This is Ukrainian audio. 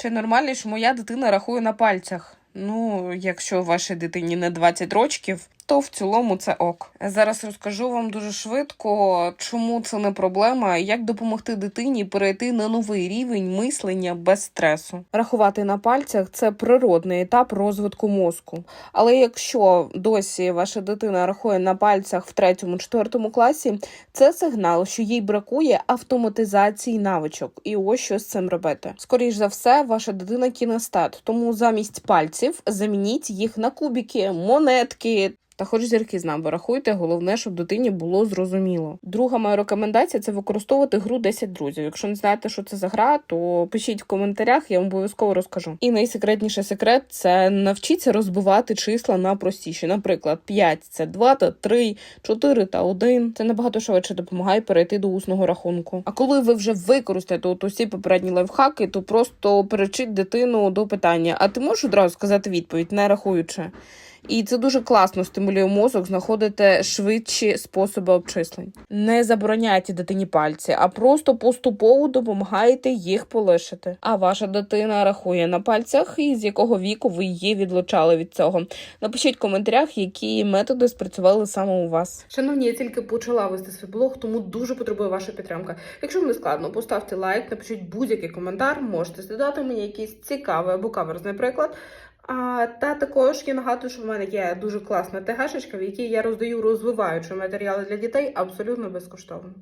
Чи нормально, що моя дитина рахує на пальцях? Ну, якщо вашій дитині не 20 років, то в цілому це ок. Зараз розкажу вам дуже швидко, чому це не проблема, як допомогти дитині перейти на новий рівень мислення без стресу. Рахувати на пальцях це природний етап розвитку мозку. Але якщо досі ваша дитина рахує на пальцях в третьому четвертому класі, це сигнал, що їй бракує автоматизації навичок. І ось що з цим робити. Скоріш за все, ваша дитина кінестат, тому замість пальців замініть їх на кубики, монетки. Та хоч зірки з нами рахуйте, головне, щоб дитині було зрозуміло. Друга моя рекомендація це використовувати гру 10 друзів. Якщо не знаєте, що це за гра, то пишіть в коментарях, я вам обов'язково розкажу. І найсекретніший секрет це навчіться розбивати числа на простіші. Наприклад, 5 – це 2 та 3, 4 та 1. Це набагато швидше допомагає перейти до усного рахунку. А коли ви вже використаєте от усі попередні лайфхаки, то просто перечіть дитину до питання: а ти можеш одразу сказати відповідь, не рахуючи? І це дуже класно стимулює мозок знаходити швидші способи обчислень. Не забороняйте дитині пальці, а просто поступово допомагаєте їх полишити. А ваша дитина рахує на пальцях, і з якого віку ви її відлучали від цього. Напишіть в коментарях, які методи спрацювали саме у вас. Шановні, я тільки почала вести свій блог, тому дуже потребую ваша підтримка. Якщо не складно, поставте лайк, напишіть будь-який коментар, можете задати мені якийсь цікавий або каверзний приклад. А, та також я нагадую, що в мене є дуже класна ТГшечка, в якій я роздаю розвиваючі матеріали для дітей абсолютно безкоштовно.